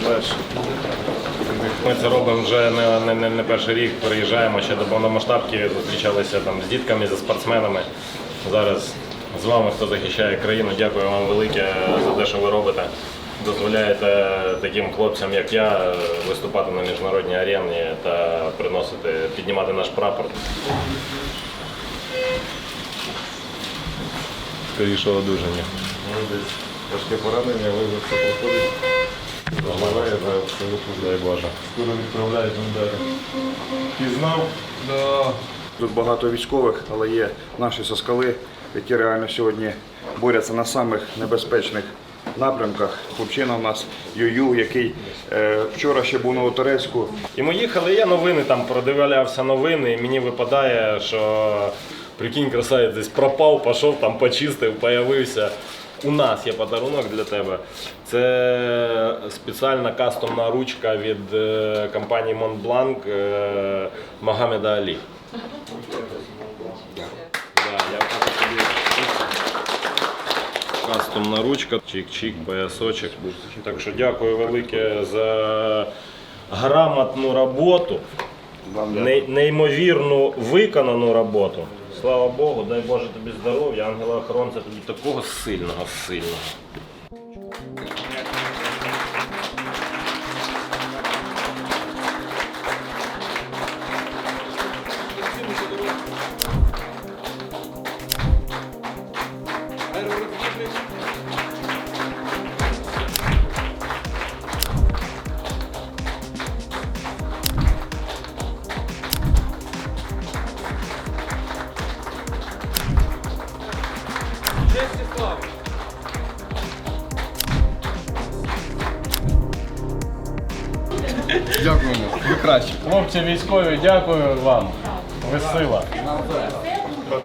Знаєш, Ми це робимо вже не, не, не, не перший рік, переїжджаємо ще до повномасштабки, зустрічалися там з дітками, зі спортсменами. Зараз з вами, хто захищає країну, дякую вам велике за те, що ви робите. Дозволяєте таким хлопцям, як я, виступати на міжнародній арені та приносити, піднімати наш прапор. Скоріше одужання. Важке поранення, ви це проходить. Загливає за абсолютно Дай Боже. скоро відправляють на далі. Пізнав? Тут багато військових, але є наші соскали, які реально сьогодні борються на самих небезпечних напрямках. Хлопчина у нас Юю, який е, вчора ще був на Оторецьку. І ми їхали, я новини там продивлявся новини, і мені випадає, що прикинь, красавець десь пропав, пішов, там почистив, появився. У нас є подарунок для тебе. Це спеціальна кастомна ручка від е, компанії Montblanc е, Магомеда Алі. Кастомна ручка, чик-чик, поясочок. Так що дякую велике за грамотну роботу, неймовірну виконану роботу. Слава Богу, дай Боже тобі здоров'я, ангела охоронця тобі такого сильного, сильного. Дякуємо. Ви краще. Хлопці військові, дякую вам. Ви сила.